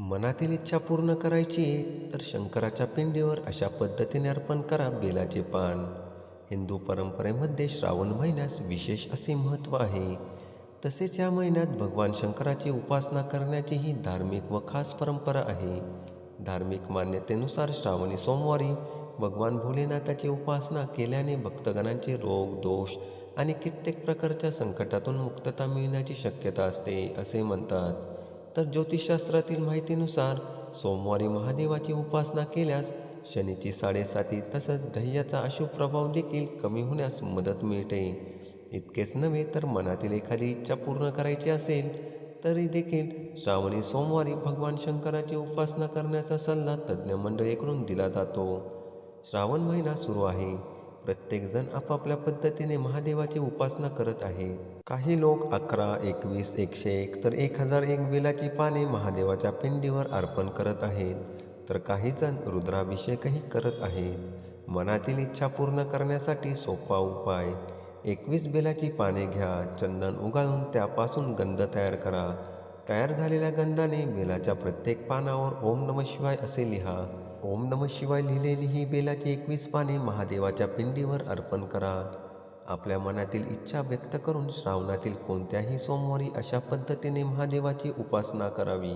मनातील इच्छा पूर्ण करायची तर शंकराच्या पिंडीवर अशा पद्धतीने अर्पण करा बेलाचे पान. हिंदू परंपरेमध्ये श्रावण महिन्यास विशेष असे महत्त्व आहे. तसेच या महिन्यात भगवान शंकराची उपासना करण्याची ही धार्मिक व खास परंपरा आहे. धार्मिक मान्यतेनुसार श्रावणी सोमवारी भगवान भोलेनाथाची उपासना केल्याने भक्तगणांचे रोग दोष आणि कित्येक प्रकारच्या संकटातून मुक्तता मिळण्याची शक्यता असते असे म्हणतात. तर ज्योतिषशास्त्रातील माहितीनुसार सोमवारी महादेवाची उपासना केल्यास शनीची साडेसाती तसंच ढह्याचा अशुभ प्रभाव देखील कमी होण्यास मदत मिळते. इतकेच नव्हे तर मनातील एखादी इच्छा पूर्ण करायची असेल तरी देखील श्रावणी सोमवारी भगवान शंकराची उपासना करण्याचा सल्ला तज्ज्ञ मंडळीकडून दिला जातो. श्रावण महिना सुरू आहे. प्रत्येकजण आपापल्या पद्धतीने महादेवाची उपासना करत आहे. काही लोक अकरा एकवीस एकशे एक तर एक हजार एक बेलाची पाने महादेवाच्या पिंडीवर अर्पण करत आहेत. तर काही जण रुद्राभिषेकही करत आहेत. मनातील इच्छा पूर्ण करण्यासाठी सोपा उपाय. एकवीस बेलाची पाने घ्या चंदन उगाळून त्यापासून गंध तयार करा. तयार झालेल्या गंधाने बेलाच्या प्रत्येक पानावर ओम नम शिवाय असे लिहा. ओम नम शिवाय लिहिलेली ही बेलाची एकवीस पाने महादेवाच्या पिंडीवर अर्पण करा. आपल्या मनातील इच्छा व्यक्त करून श्रावणातील कोणत्याही सोमवारी अशा पद्धतीने महादेवाची उपासना करावी.